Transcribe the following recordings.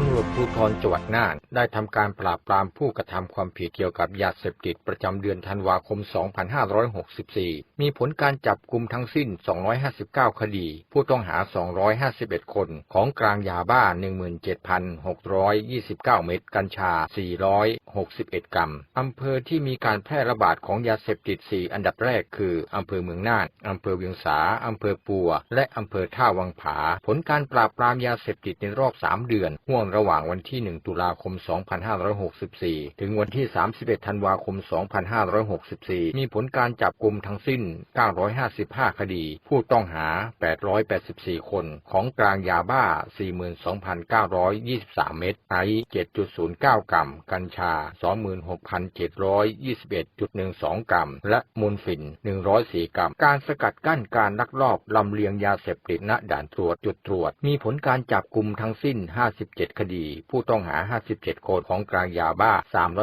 ตำรวจภูธรจังหวัดน่าน ได้ทำการปราบปรามผู้กระทำความผิดเกี่ยวกับยาเสพติดประจำเดือนธันวาคม 2564 มีผลการจับกลุ่มทั้งสิ้น 259 คดี ผู้ต้องหา 251 คน ของกลางยาบ้า 17,629 เม็ด กัญชา 461 กรัม อำเภอที่มีการแพร่ระบาดของยาเสพติด 4 อันดับแรกคือ อำเภอเมืองน่าน อำเภอเวียงสา อำเภอปัว และอำเภอท่าวังผา ผลการปราบปรามยาเสพติดในรอบ 3 เดือนห่วงระหว่างวันที่ 1 ตุลาคม 2564 ถึงวันที่ 31 ธันวาคม 2564 มีผลการจับกลุ่มทั้งสิ้น 955 คดี ผู้ต้องหา 884 คน ของกลางยาบ้า 42,923 เม็ดไอซ์7.09 กรัม กัญชา 26,721.12 กรัม และมูลฝิ่น 104 กรัม การสกัดกั้นการลักลอบลำเลียงยาเสพติดณด่านตรวจจุดตรวจ มีผลการจับกลุ่มทั้งสิ้น 57คดี ผู้ต้องหา 57 คนของกลางยาบ้า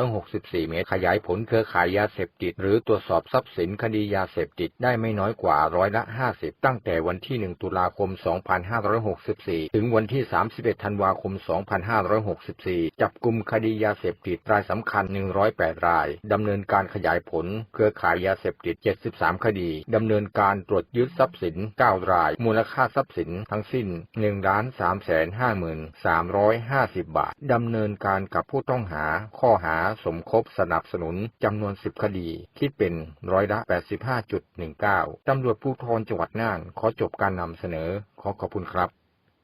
364 เม็ดขยายผลเครือข่ายยาเสพติด หรือตรวจสอบทรัพย์สินคดียาเสพติดได้ไม่น้อยกว่าร้อยละ 50 ตั้งแต่วันที่ 1 ตุลาคม 2564 ถึงวันที่ 31 ธันวาคม 2564 จับกลุ่มคดียาเสพติดรายสำคัญ 108 ราย ดำเนินการขยายผล เครือข่ายยาเสพติด 73 คดี ดำเนินการตรวจยึดทรัพย์สิน 9 ราย มูลค่าทรัพย์สินทั้งสิ้น1ล้าน3 5 3 350 บาท ดำเนินการกับผู้ต้องหาข้อหาสมคบสนับสนุนจำนวน 10 คดี คิดเป็นร้อยละ 85.19 ตำรวจภูธรจังหวัดน่าน ขอจบการนำเสนอ ขอขอบคุณครับ